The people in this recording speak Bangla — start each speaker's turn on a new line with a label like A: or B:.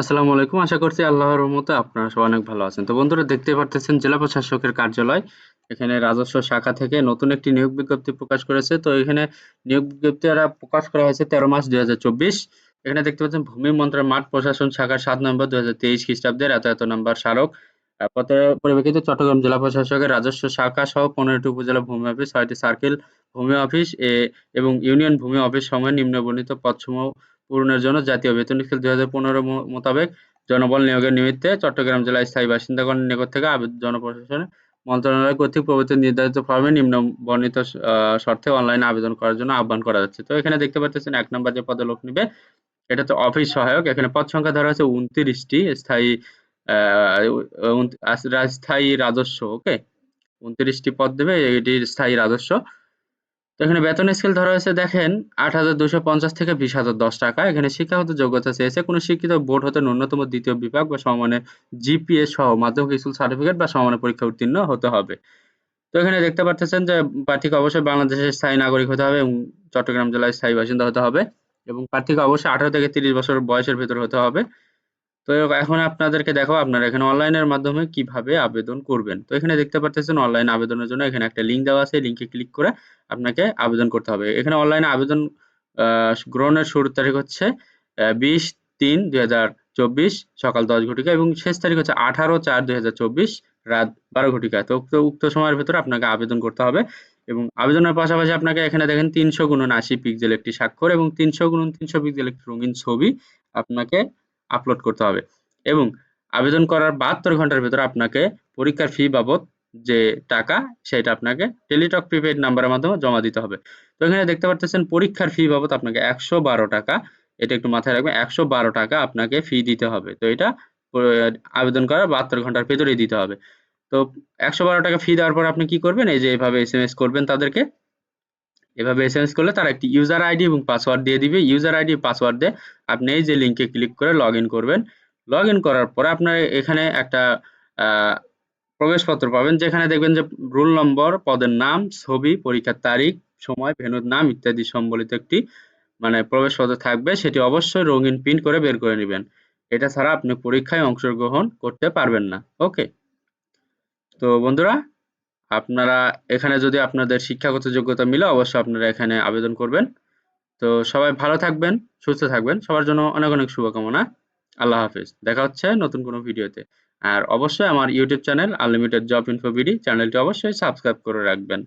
A: আসসালামু আলাইকুম। আশা করছি আল্লাহর রহমতে আপনারা সবাই অনেক ভালো আছেন। তো বন্ধুরা দেখতে পারতেছেন জেলা প্রশাসকের কার্যালয়। এখানে রাজস্ব শাখা থেকে নতুন একটি নিয়োগ বিজ্ঞপ্তি প্রকাশ করেছে। তো এখানে নিয়োগ বিজ্ঞপ্তিটা প্রকাশ করা হয়েছে ১৩ মার্চ ২০২৪। এখানে দেখতে পাচ্ছেন ভূমি মন্ত্রণালয় মাঠ প্রশাসন শাখার ৭ নম্বর ২০২৩ খ্রিস্টাব্দের এত, এত নম্বর স্মারক। পত্রের পরিপ্রেক্ষিতে চট্টগ্রাম জেলা প্রশাসকের রাজস্ব শাখা সহ ১৫টি উপজেলা ভূমি অফিস, ৬টি সার্কেল ভূমি অফিস এবং ইউনিয়ন ভূমি অফিস সমূহে নিম্নবর্ণিত পদসমূহ পূরণের জন্য জাতীয় বেতন স্কেল ২০১৫ মো, মোতাবেক জনবল নিয়োগের নিমিত্তে চট্টগ্রাম জেলার স্থায়ী বাসিন্দাগণের নিকট থেকে জনপ্রশাসন মন্ত্রণালয় কর্তৃক প্রবর্তিত নির্ধারিত ফর্মে নিম্ন বর্ণিত শর্তে অনলাইনে আবেদন করার জন্য আহ্বান করা যাচ্ছে। তো এখানে দেখতে পাচ্ছেন এক নম্বর যে পদে লোক নিবে, এটা তো অফিস সহায়ক। এখানে পদ সংখ্যা ধরা হয়েছে উনত্রিশটি স্থায়ী স্থায়ী রাজস্ব, ওকে ২৯ টি পদ দেবে, এটির স্থায়ী রাজস্ব। তো এখানে বেতন স্কেল ধরা হয়েছে দেখেন ৮,২৫০ থেকে ২০,০১০ টাকা। এখানে শিক্ষাগত যোগ্যতা চেয়েছে কোনো শিক্ষিত বোর্ড হতে ন্যূনতম দ্বিতীয় বিভাগ বা সমানে জিপিএ সহ মাধ্যমিক স্কুল সার্টিফিকেট বা সমানে পরীক্ষা উত্তীর্ণ হতে হবে। তো এখানে দেখতে পারতেছেন যে প্রার্থীকে অবশ্যই বাংলাদেশের স্থায়ী নাগরিক হতে হবে এবং চট্টগ্রাম জেলার স্থায়ী বাসিন্দা হতে হবে এবং প্রার্থীকে অবশ্যই ১৮ থেকে ৩০ বছর বয়সের ভেতরে হতে হবে। তো এখন আপনাদেরকে দেখো আপনারা এখানে অনলাইনের মাধ্যমে কীভাবে আবেদন করবেন। তো এখানে দেখতে পারতেছেন অনলাইন আবেদনের জন্য এখানে একটা লিঙ্ক দেওয়া আছে। লিঙ্কে ক্লিক করে আপনাকে আবেদন করতে হবে। এখানে অনলাইনে আবেদন গ্রহণের শুরুর তারিখ হচ্ছে আ ২০-৩-২০২৪ সকাল ১০ ঘটিকা এবং শেষ তারিখ হচ্ছে ১৮-৪-২০২৪ রাত বারো ঘটিকা তো উক্ত, সময়ের ভেতরে আপনাকে আবেদন করতে হবে এবং আবেদনের পাশাপাশি আপনাকে এখানে দেখেন ৩০০ গুণন ৮০ পিক্সেল একটি স্বাক্ষর এবং ৩০০ গুণন ৩০০ পিক্সেল একটি রঙিন ছবি আপনাকে আপলোড করতে হবে এবং আবেদন করার ৭২ ঘণ্টার ভেতরে আপনাকে পরীক্ষার ফি বাবদ যে টাকা, সেটা আপনাকে টেলিটক প্রিপেইড নাম্বারের মাধ্যমে জমা দিতে হবে। তো এখানে দেখতে পারতেছেন পরীক্ষার ফি বাবদ আপনাকে ১১২ টাকা, এটা একটু মাথায় রাখবেন ১১২ টাকা আপনাকে ফি দিতে হবে। তো এটা আবেদন করার ৭২ ঘণ্টার ভেতরেই দিতে হবে। তো ১১২ টাকা ফি দেওয়ার পর আপনি কি করবেন এই যে এভাবে এস করবেন তাদেরকে। এভাবে এসএমএস করলে তারা একটি ইউজার আইডি এবং পাসওয়ার্ড দিয়ে দিবে। ইউজার আইডি পাসওয়ার্ড দিয়ে আপনি এই যে লিঙ্কে ক্লিক করে লগইন করবেন। লগইন করার পরে আপনার এখানে একটা প্রবেশপত্র পাবেন যেখানে দেখবেন যে রোল নম্বর, পদের নাম, ছবি, পরীক্ষার তারিখ, সময়, ভেন্যুর নাম ইত্যাদি সম্বলিত একটি মানে প্রবেশপত্র থাকবে সেটি অবশ্যই রঙিন প্রিন্ট করে বের করে নেবেন এটা ছাড়া আপনি পরীক্ষায় অংশগ্রহণ করতে পারবেন না। ওকে? তো বন্ধুরা আপনারা এখানে যদি আপনাদের শিক্ষাগত যোগ্যতা মিলে অবশ্যই আপনারা এখানে আবেদন করবেন। তো সবাই ভালো থাকবেন, সুস্থ থাকবেন। সবার জন্য অনেক, অনেক শুভকামনা। আল্লাহ হাফিজ দেখা হচ্ছে নতুন কোনো ভিডিওতে। আর অবশ্যই আমার YouTube channel unlimited job info BD চ্যানেলটি অবশ্যই সাবস্ক্রাইব করে রাখবেন।